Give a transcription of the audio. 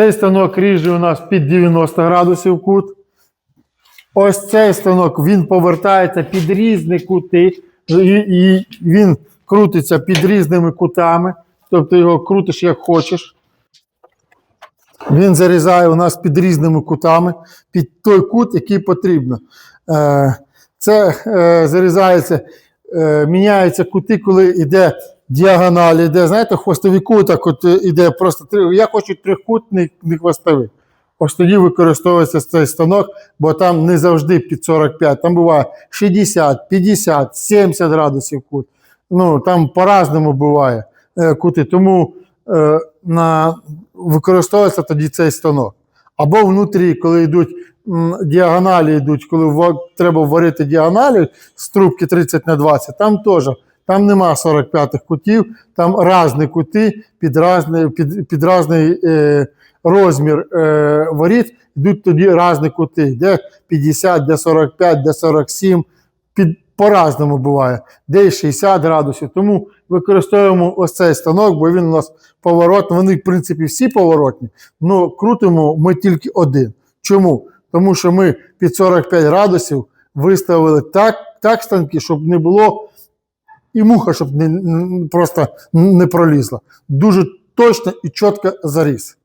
Цей станок ріже у нас під 90 градусів кут. Ось цей станок він повертається під різні кути, і, він крутиться під різними кутами. Тобто його крутиш як хочеш. Він зарізає у нас під різними кутами, під той кут, який потрібно. Е, Це е, зарізається, е, міняються кути, коли йде діагональ, йде, знаєте, хвостовий куток, от е, іде просто три. Я хочу трикутний, не хвостовий. Ось тоді використовується цей станок, бо там не завжди під 45, там буває 60, 50, 70 градусів кут. Ну, там по-разному буває е, кути. Тому е, на, використовується тоді цей станок. Або внутрі, коли йдуть м, діагоналі, йдуть, коли в, треба варити діагоналі з трубки 30 на 20, там теж. Там нема 45 кутів, там різні кути під різний, під, під різний е, розмір е, воріт, йдуть тоді різні кути, де 50, де 45, де 47, під, по-разному буває, де й 60 градусів. Тому використовуємо ось цей станок, бо він у нас поворотний. Вони, в принципі, всі поворотні, але крутимо ми тільки один. Чому? Тому що ми під 45 градусів виставили так, так станки, щоб не було і муха, щоб не, просто не пролізла. Дуже точно і чітко заріз.